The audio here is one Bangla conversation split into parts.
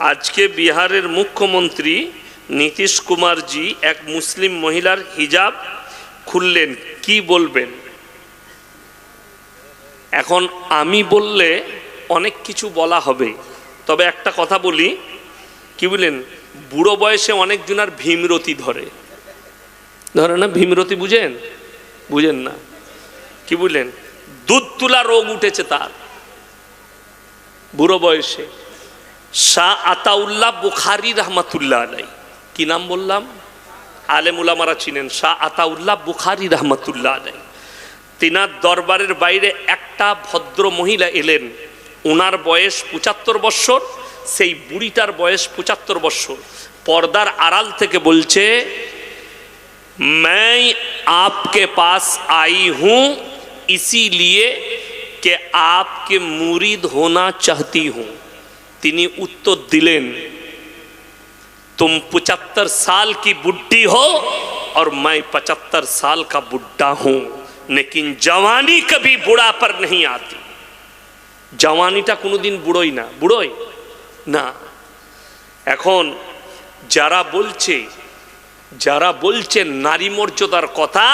আজকে বিহারের মুখ্যমন্ত্রী নীতিশ কুমারজি এক মুসলিম মহিলার হিজাব খুললেন। কি বলবেন? এখন আমি বললে অনেক কিছু বলা হবে, তবে একটা কথা বলি। কি বললেন বুড়ো বয়সে অনেকজনার ভীমরতি ধরে। ধরে না? ভীমরতি বুঝেন? বুঝেন না। কি বুঝলেন দুধ তুলা রোগ উঠেছে তার। বুড়ো বয়সে। শাহ আতাউল্লাহ বুখারি রহমাতুল্লাহ আলাই কি নাম বললাম আলেমুলামারা চিনেন শাহ আতাউল্লাহ বুখারি রহমাতুল্লাহ আলাই তিনার দরবারের বাইরে একটা ভদ্র মহিলা এলেন ওনার বয়স পঁচাত্তর বৎসর সেই বুড়িটার বয়স পঁচাত্তর বৎসর পর্দার আড়াল থেকে বলছে मैं आपके पास आई हूं इसीलिए कि आपके मुरीद होना चाहती हूं তিনি উত্তর দিলেন तुम पचहत्तर साल की बुढ़ी हो और मैं पचहत्तर साल का बुढ़ा हूं लेकिन जवानी कभी बुढ़ा पर नहीं आती জওয়ানিটা কোনোদিন বুড়োই না বুড়োই না এখন যারা বলছে যারা বলছেন নারী মর্যাদার কথা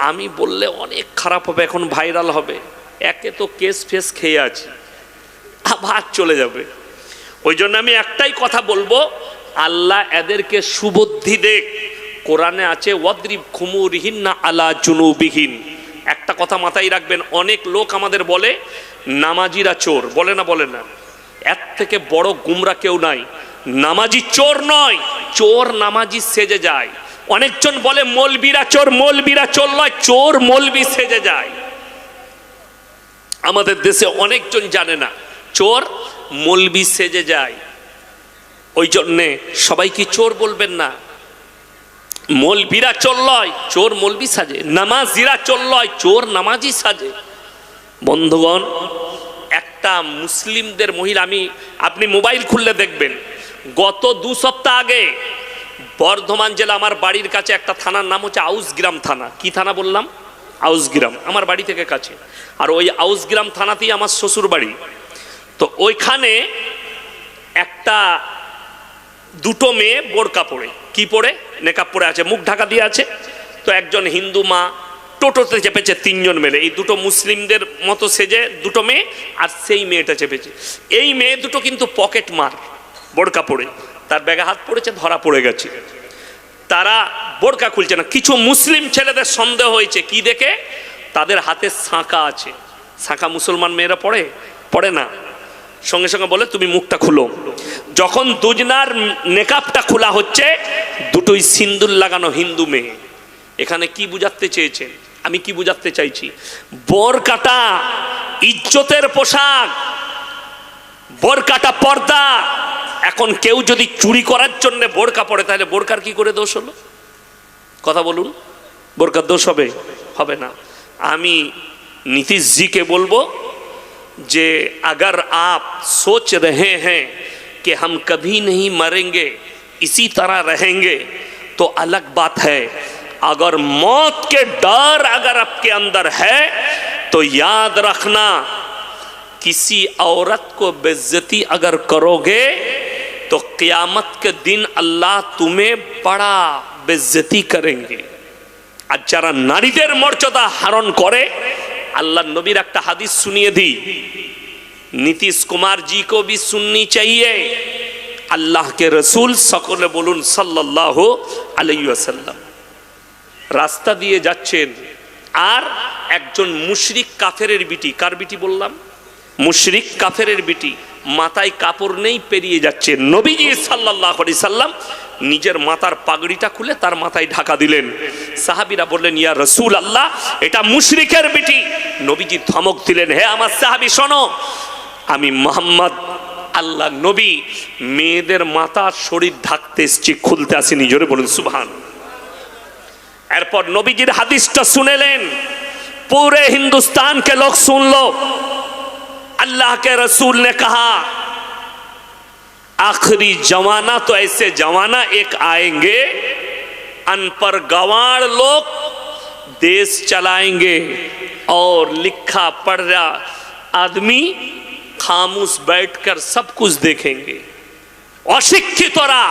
আমি বললে অনেক খারাপ হবে এখন ভাইরাল হবে একে তো কেস ফেস খেয়ে আছি আবার চলে যাবে। ওই জন্য আমি একটাই কথা বলব, আল্লাহ এদেরকে সুবুদ্ধি দেখ। কোরআনে আছে, ওয়াদ্রিব খুমুরহীন না আলা জুনুবিহীন। একটা কথা মাথায় রাখবেন, অনেক লোক আমাদের বলে, নামাজিরা চোর। বলে না বলে না। এর থেকে বড় গুমরা কেউ নাই। নামাজি চোর নয়, চোর নামাজি সেজে যায়। অনেকজন বলে, মলবিরা চোর মলবিরা চোর নয়, চোর, মলবি সেজে যায়। আমাদের দেশে অনেকজন জানে না। চোর মলবি সেজে যায়। ওই জন্যে সবাই কি চোর বলবেন না? মলবিরা চোর লয়, চোর মলবি সাজে। নামাজিরা চোর লয়, চোর নামাজি সাজে। বন্ধুগণ, একটা মুসলিমদের মহিলা, আমি, আপনি মোবাইল খুললে দেখবেন, গত দু সপ্তাহ আগে বর্ধমান জেলা আমার বাড়ির কাছে একটা থানার নাম হচ্ছে আউসগ্রাম থানা। কি থানা বললাম? আউসগ্রাম, আমার বাড়ি থেকে কাছে। আর ওই আউসগ্রাম থানাতেই আমার শ্বশুর বাড়ি তো ওইখানে একটা দুটো মেয়ে বোরকা পরে। কি পরে? নেকাপ পরে আছে, মুখ ঢাকা দিয়ে আছে। তো একজন হিন্দু মা টোটোতে চেপেছে তিনজন মেলে। এই দুটো মুসলিমদের মতো সেজে দুটো মেয়ে আর সেই মেয়েটা চেপেছে। এই মেয়ে দুটো কিন্তু পকেট মার, বোরকা পরে। তার ব্যাগে হাত পড়েছে, ধরা পড়ে গেছে। তারা বোরকা খুলছে না। কিছু মুসলিম ছেলেদের সন্দেহ হয়েছে। কি দেখে? তাদের হাতে সাঁকা আছে। সাঁকা মুসলমান মেয়েরা পড়ে? পড়ে না। সঙ্গে সঙ্গে বলে, তুমি মুখটা খুলো। যখন দুজনার মেকআপটা খোলা হচ্ছে, দুটোই সিন্দুর লাগানো হিন্দু মেয়ে। এখানে কি বুঝাতে চেয়েছেন? আমি কি বুঝাতে চাইছি? বর কাটা ইজ্জতের পোশাক, বর কাটা পর্দা। এখন কেউ যদি চুরি করার জন্য বোরকা পড়ে তাহলে বোরকার কি করে দোষ হলো? কথা বলুন। বোরকার দোষ হবে? হবে না। আমি নীতিশজিকে বলব जे अगर आप सोच रहे हैं कि हम कभी नहीं मरेंगे इसी तरह रहेंगे तो अलग बात है अगर मौत के डर अगर आपके अंदर है तो याद रखना किसी औरत को बेज्जती अगर करोगे तो क़यामत के दिन अल्लाह तुम्हें बड़ा बेज्जती करेंगे আর যারা নারীদের মর্যাদা হারণ করে আল্লাহ নবীর একটা হাদিস শুনিয়ে দিই। নীতিশ কুমার জি কবি ভি চাইয়ে আল্লাহ কে রসুল সকলে বলুন সাল্লাহ আলাইসাল্লাম রাস্তা দিয়ে যাচ্ছেন আর একজন মুশরিক কাফের বিটি, কার বিটি বললাম? মুশরিক কাফেরের বিটি, মাথায় কাপড় নেই, পেরিয়ে যাচ্ছে। নবীজি সাল্লাহ সাল্লাম নিজের মাথার পাগড়িটা খুলে তার মাথায় ঢাকা দিলেন সাহাবিরা বললেন ইয়া রসুল আল্লাহ এটা মুশরিকের বিটি নবীজি ধমক দিলেন হে আমার সাহাবি শোনো আমি মোহাম্মদ আল্লাহ নবী মেয়েদের মাথার শরীর ঢাকতে এসছি খুলতে আসেনি জোরে বলুন সুবহান এরপর নবীজির হাদিসটা শুনেলেন पूरे हिंदुस्तान के लोग सुन लो अल्लाह के रसूल ने कहा आखिरी जमाना तो ऐसे जमाना एक आएंगे अनपढ़ गवार लोग देश चलाएंगे और लिखा पढ़ रहा आदमी खामोश बैठकर सब कुछ देखेंगे অশিক্ষিতরা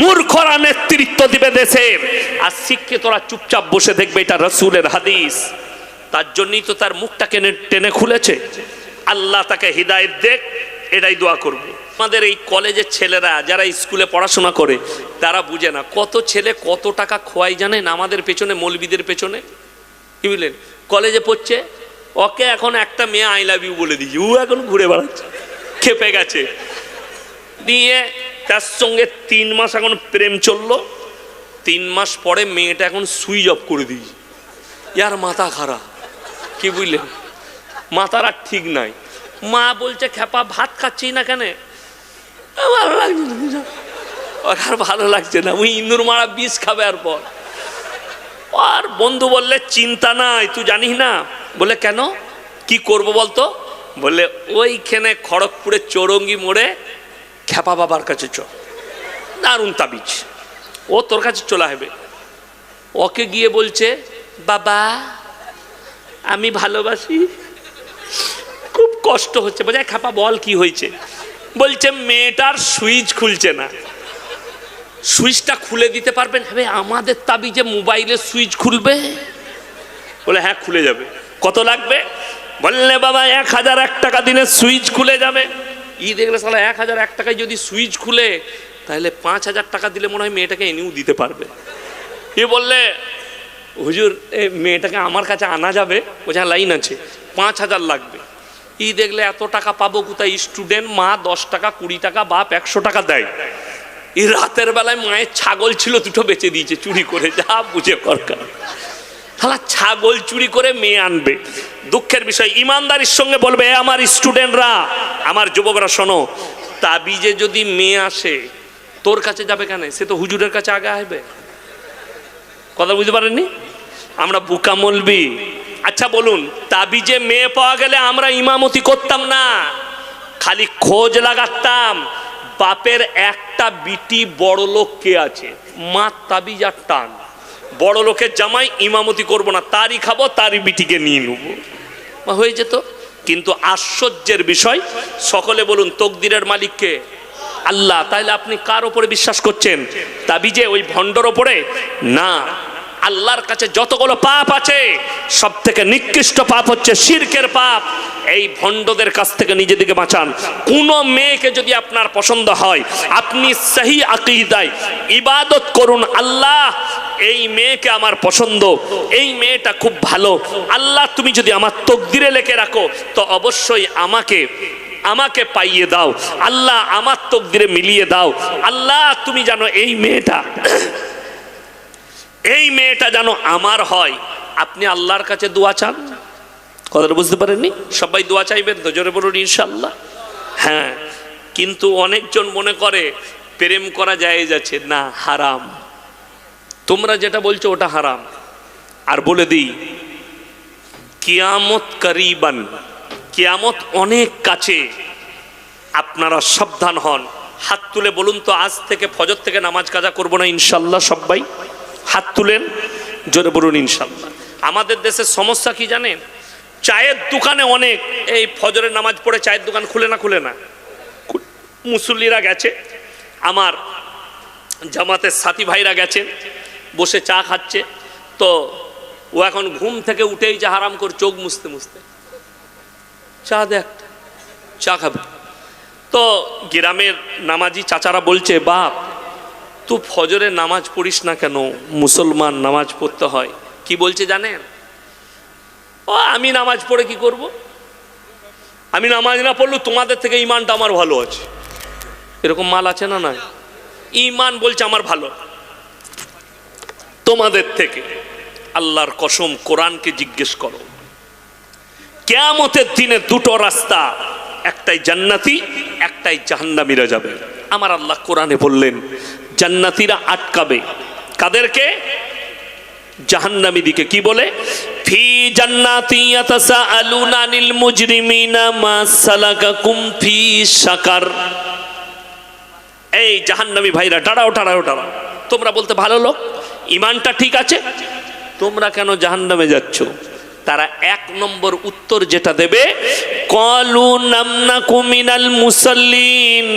মূর্খরা নেতৃত্ব দিবে দেশের আর শিক্ষিতরা চুপচাপ বসে দেখবে এটা রসুলের হাদিস তার জন্যই তো তার মুখটাকে নে- টেনে খুলেছে আল্লাহ তাকে হৃদায়ত দেখ এটাই দোয়া করব। আমাদের এই কলেজের ছেলেরা, যারা স্কুলে পড়াশোনা করে, তারা বুঝে না কত ছেলে কত টাকা খোয়াই জানেন আমাদের পেছনে, মৌলবিদের পেছনে? কি বুঝলেন? কলেজে পড়ছে, ওকে এখন একটা মেয়ে আই লাভ ইউ বলে দিয়েছে। ও এখন ঘুরে বেড়াচ্ছে, খেপে গেছে। নিয়ে তার সঙ্গে তিন মাস এখন প্রেম চলল, তিন মাস পরে মেয়েটা এখন সুইচ অফ করে দিয়েছে। ইয়ার মাথা খারাপ, কি বুঝলেন? মাথার আর ঠিক নাই। মা বলছে, খেপা ভাত খাচ্ছি না কেন? ভালো লাগছে না। ওর আর ভালো লাগছে না। ওই ইন্দুর মারা বিষ খাবে আর পর। আর বন্ধু বললে, চিন্তা নাই, তুই জানিস না? বলে, কেন? কি করব বলতো? বললে ওইখানে খড়গপুরে চৌরঙ্গি মোড়ে খ্যাপা বাবার কাছে চ দারুণ তাবিজ। ও তোর কাছে চলে আসবে। ওকে গিয়ে বলছে, বাবা, আমি ভালোবাসি। কষ্ট হচ্ছে। বোঝায় খাপা, বল কি হয়েছে? বলছে, মেয়েটার সুইচ খুলছে না। সুইচটা খুলে দিতে পারবেন? হবে আমাদের তাবি যে মোবাইলে সুইচ খুলবে? বলে হ্যাঁ খুলে যাবে। কত লাগবে? বললে, বাবা, এক হাজার এক টাকা দিনে সুইচ খুলে যাবে। ই দেখলে সালা এক হাজার এক টাকায় যদি সুইচ খুলে, তাহলে পাঁচ হাজার টাকা দিলে মনে হয় মেয়েটাকে এনেও দিতে পারবে। এ বললে, হুজুর মেয়েটাকে আমার কাছে আনা যাবে? বোঝা লাইন আছে। পাঁচ হাজার লাগবে। ই দেখলে এত টাকা পাবো কোথায়? স্টুডেন্ট মা দশ টাকা, কুড়ি টাকা, বাপ একশো টাকা দেয়। এই রাতের বেলায় মায়ের ছাগল ছিল, দুটো বেচে দিয়েছে, চুরি করে, যা বুঝে করকার শালা ছাগল চুরি করে মেয়ে আনবে। দুঃখের বিষয়, ইমানদারির সঙ্গে বলবে, "এ আমার স্টুডেন্টরা, আমার যুবকরা, শোনো, তাবিজে যদি মেয়ে আসে, তোর কাছে যাবে কেন? সে তো হুজুরের কাছে আগে আসবে। কথা বুঝতে পারেননি? আমরা বুকা মলবি। আচ্ছা বলুন, তাবিজে মেয়ে পাওয়া গেলে আমরা ইমামতি করতাম না। খালি খোঁজ লাগাতাম, বাপের একটা বিটি বড় লোক কে আছে? মা তাবিজ আর টান। বড় লোকের জামাই ইমামতি করব না, তারই খাব, তারই বিটিকে নিয়ে নেব। হয়ে যেত। কিন্তু আশ্চর্যের বিষয়, সকলে বলুন, তকদিরের মালিককে আল্লাহ তাহলে আপনি কার ওপরে বিশ্বাস করছেন? তাবিজে, ওই ভণ্ডর ওপরে? না আল্লাহর কাছে যতগুলো পাপ আছে সব থেকে নিকৃষ্ট পাপ হচ্ছে শিরকের পাপ। এই ভণ্ডদের কাছ থেকে নিজেদিকে বাঁচান। কোন মেয়েকে যদি আপনার পছন্দ হয়, আপনি সহি আকিদায় ইবাদত করুন, আল্লাহ, এই মেয়েকে আমার পছন্দ, এই মেয়েটা খুব ভালো। আল্লাহ, তুমি যদি আমার তকদিরে লেখে রাখো, তো অবশ্যই আমাকে আমাকে পাইয়ে দাও। আল্লাহ, আমার তকদিরে মিলিয়ে দাও। আল্লাহ, তুমি জানো এই মেয়েটা এই মেয়েটা যেন আমার হয়, আপনি আল্লাহর কাছে দোয়া চান? কথাটা বুঝতে পারেননি? সবাই দোয়া চাইবেন তো? জোরে বলুন ইনশাল্লাহ হ্যাঁ কিন্তু অনেকজন মনে করে, প্রেম করা যায় যাচ্ছে না, হারাম। তোমরা যেটা বলছো, ওটা হারাম। আর বলে দিই, কিয়ামত করিবান, কিয়ামত অনেক কাছে আপনারা সাবধান হন। হাত তুলে বলুন তো, আজ থেকে ফজর থেকে নামাজ কাজা করব না ইনশাল্লাহ সবাই? হাত তুলেন, জোরে বলুন ইনশাল্লাহ আমাদের দেশের সমস্যা কি জানেন? চায়ের দোকানে অনেক এই ফজরের নামাজ পড়ে চায়ের দোকান খুলে না খুলে না। মুসল্লিরা গেছে, আমার জামাতের সাথী ভাইরা গেছেন বসে চা খাচ্ছে। তো ও এখন ঘুম থেকে উঠেই যে হারাম করে চোখ মুছতে মুছতে। চা দেখ চা খাবে। তো গ্রামের নামাজি চাচারা বলছে, বাপ তুই ফজরে নামাজ পড়িস না কেন? মুসলমান নামাজ পড়তে হয়। কি বলছে জানেন? ও, আমি নামাজ পড়ে কি করব? আমি নামাজ না পড়লেও তোমাদের থেকে ইমানটা আমার ভালো আছে। এরকম মাল আছে না না ইমান বলছে আমার ভালো। তোমাদের থেকে আল্লাহর কসম কোরআনকে জিজ্ঞেস করো। কেয়ামতের দিনে দুটো রাস্তা, একটাই জান্নাতি, একটাই জাহান্নামীরা যাবে। আমার আল্লাহ কোরআনে বললেন জান্নাতিরা আটকাবে। কাদেরকে? জাহান্নামী দিকে। কি বলে? ফি জান্নাতি ইয়াতাসাআলুনা আনিল মুজরিমিনা মা সালাকাকুম ফি সাকার এই জাহান্নামী ভাইরা টাড়াও টাড়াও টাড়াও তোমরা বলতে ভালো লোক, ইমানটা ঠিক আছে? তোমরা কেন জাহান্নামে যাচ্ছ? তারা এক নম্বর উত্তর যেটা দেবে, কলু নামনা কুমিনাল মুসল্লিন।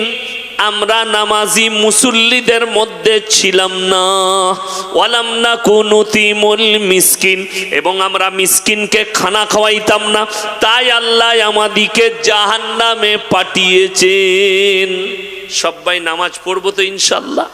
আমরা নামাজি মুসল্লিদের মধ্যে ছিলাম না। ওয়ালাম না কুনুতিমুল মিসকিন, এবং আমরা মিসকিনকে খানা খাওয়াইতাম না। তাই আল্লাহ আমাদিকে জাহান্নামে পাঠিয়েছেন। সবাই নামাজ পড়ব তো ইনশাল্লাহ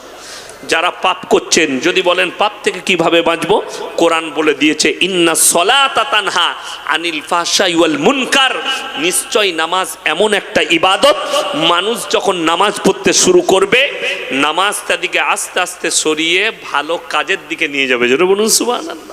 যারা পাপ করছেন, যদি বলেন পাপ থেকে কীভাবে বাঁচবো? কোরআন বলে দিয়েছে, ইন্না সলাহা আনিল ফাশাইল মুনকার। নিশ্চয় নামাজ এমন একটা ইবাদত, মানুষ যখন নামাজ পড়তে শুরু করবে, নামাজ তাদিকে আস্তে আস্তে সরিয়ে ভালো কাজের দিকে নিয়ে যাবে। যেটা বলুন সুবহানাল্লাহ।